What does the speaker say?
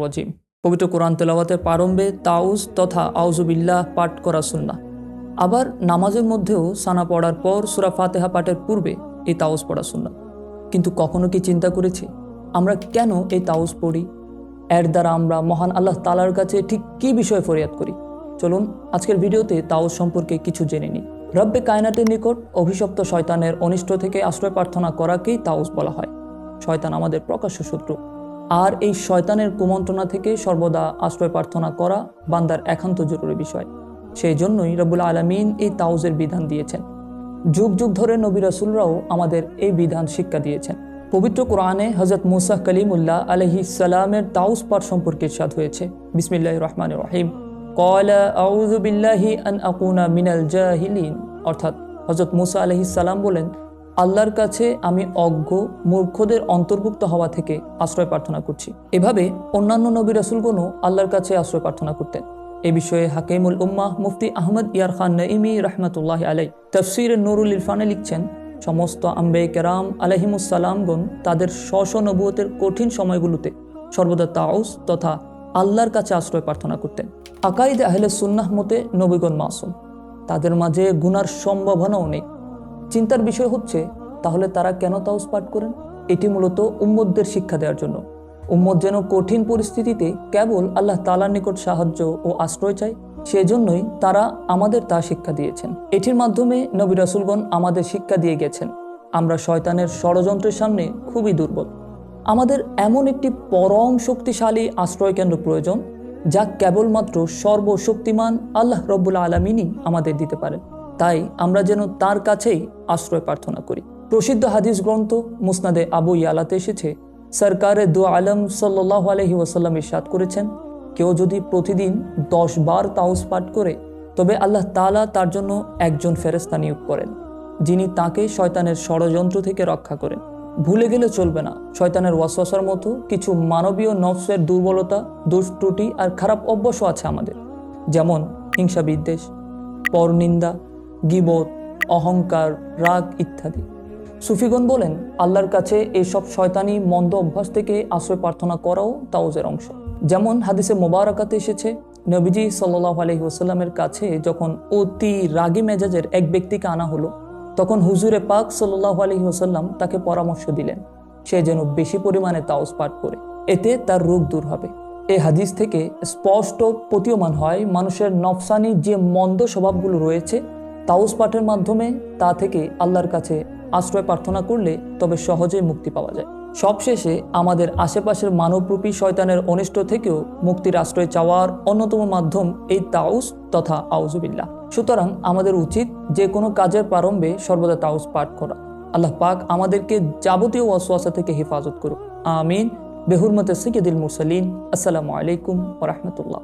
রাজিম। পবিত্র কোরআন তেলাওয়াতের প্রারম্ভে তাউজ তথা আউযু বিল্লাহ পাঠ করা সুন্নাহ। আবার নামাজের মধ্যেও সানা পড়ার পর সুরা ফাতেহা পাঠের পূর্বে এই তাউজ পড়া সুন্নাহ। কিন্তু কখনো কি চিন্তা করেছি, আমরা কেন এই তাউজ পড়ি? এর দ্বারা আমরা মহান আল্লাহ তালার কাছে ঠিক কী বিষয়ে ফরিয়াদ করি? চলুন আজকের ভিডিওতে তাওজ সম্পর্কে কিছু জেনে নিই। রব্বে কায়নাতের নিকট অভিশপ্ত শয়তানের অনিষ্ট থেকে আশ্রয় প্রার্থনা করাকেই তাউজ বলা হয়। শয়তান আমাদের প্রকাশ্য শত্রু। আর এই শয়তানের কুমন্ত্রণা থেকে সর্বদা আশ্রয় প্রার্থনা করা বান্দার একান্ত জরুরি বিষয়। সেই জন্যই রব্বুল আলমিন এই তাউজের বিধান দিয়েছেন। যুগ যুগ ধরে নবী রাসুলরাও আমাদের এই বিধান শিক্ষা দিয়েছেন। পবিত্র কোরআনে হজরত মুসাহ কলিমুল্লাহ আলহি সালামের তাউস পাঠ সম্পর্কে ইরশাদ হয়েছে। বিসমিল্লাহ রহমান রহিম। আকুনা মিনাল অর্থাৎ হজরত মুসা আলহি সালাম বলেন আল্লাহর কাছে আমি অজ্ঞ, মূর্খদের অন্তর্ভুক্ত হওয়া থেকে আশ্রয় প্রার্থনা করছি। এভাবে অন্যান্য নবী রাসুলগণও আল্লাহর কাছে আশ্রয় প্রার্থনা করতেন। এ বিষয়ে হাকিমুল উম্মাহ মুফতি আহমদ ইয়ার খান নঈমি রহমতুল্লাহ আলাই তফসির নুরুল ইরফানে লিখছেন, সমস্ত আম্বে কেরাম আলহিমুসালামগণ তাদের স্ব স্ব নবুয়তের কঠিন সময়গুলোতে সর্বদা তাউস তথা আল্লাহর কাছে আশ্রয় প্রার্থনা করতেন। আকাইদে আহলে সুন্নাহ মতে নবীগণ মাসুম। তাদের মাঝে গুনার সম্ভাবনাও নেই। চিন্তার বিষয় হচ্ছে, তাহলে তারা কেন তাউস পাঠ করেন? এটি মূলত উম্মদদের শিক্ষা দেওয়ার জন্য। উম্মদ যেন কঠিন পরিস্থিতিতে কেবল আল্লাহ তালার নিকট সাহায্য ও আশ্রয় চায়, সেজন্যই তারা আমাদের তা শিক্ষা দিয়েছেন। এটির মাধ্যমে নবী রাসুলগণ আমাদের শিক্ষা দিয়ে গেছেন, আমরা শয়তানের ষড়যন্ত্রের সামনে খুবই দুর্বল। আমাদের এমন একটি পরম শক্তিশালী আশ্রয় কেন্দ্র প্রয়োজন, যা কেবলমাত্র সর্বশক্তিমান আল্লাহ রব্বুল আলমিনই আমাদের দিতে পারেন। তাই আমরা যেন তার কাছেই আশ্রয় প্রার্থনা করি। প্রসিদ্ধ হাদিস গ্রন্থ মুসনাদে আবু ইয়ালাতে এসেছে, সরকারে দু আলম সাল্লাহ আলহি ওয়াসাল্লাম ইরশাদ করেছেন, কেউ যদি প্রতিদিন দশ বার তাউস পাঠ করে, তবে আল্লাহ তালা তার জন্য একজন ফেরেস্তা নিয়োগ করেন, যিনি তাকে শয়তানের ষড়যন্ত্র থেকে রক্ষা করেন। ভুলে গেলে চলবে না, শয়তানের ওয়াসওয়াসার মতো কিছু মানবীয় নফসের দুর্বলতা দোষ ত্রুটি আর খারাপ অভ্যাসও আছে আমাদের। যেমন হিংসা বিদ্বেষ পরনিন্দা গিবত, অহংকার, রাগ ইত্যাদি। সুফিগণ বলেন, আল্লাহর কাছে এসব শয়তানি মন্দ অভ্যাস থেকে আশ্রয় প্রার্থনা করাও তাওজের অংশ। যেমন হাদিসে মোবারকাতে এসেছে, নবীজি সাল্লাহ আলহি ওসাল্লামের কাছে যখন অতি রাগী মেজাজের এক ব্যক্তিকে আনা হলো, তখন হুজুরে পাক সাল্লাহ আলহি ওসাল্লাম তাকে পরামর্শ দিলেন, সে যেন বেশি পরিমাণে তাওস পাঠ করে, এতে তার রোগ দূর হবে। এই হাদিস থেকে স্পষ্ট প্রতীয়মান হয় মানুষের নফসানি যে মন্দ স্বভাবগুলো রয়েছে তাউস পাঠের মাধ্যমে তা থেকে আল্লাহর কাছে আশ্রয় প্রার্থনা করলে তবে সহজেই মুক্তি পাওয়া যায়। সবশেষে আমাদের আশেপাশের মানবরূপী শয়তানের অনিষ্ট থেকেও মুক্তির আশ্রয় চাওয়ার অন্যতম মাধ্যম এই তাউস তথা আউজুবিল্লাহ সুতরাং আমাদের উচিত যে কোনো কাজের প্রারম্ভে সর্বদা তাউস পাঠ করা। আল্লাহ পাক আমাদেরকে যাবতীয় ওয়াসওয়াসা থেকে হেফাজত করুক। আমিন। বেহুরমতে সিকিদিল মুরসালিন। আসসালামু আলাইকুম ওরহমতুল্লাহ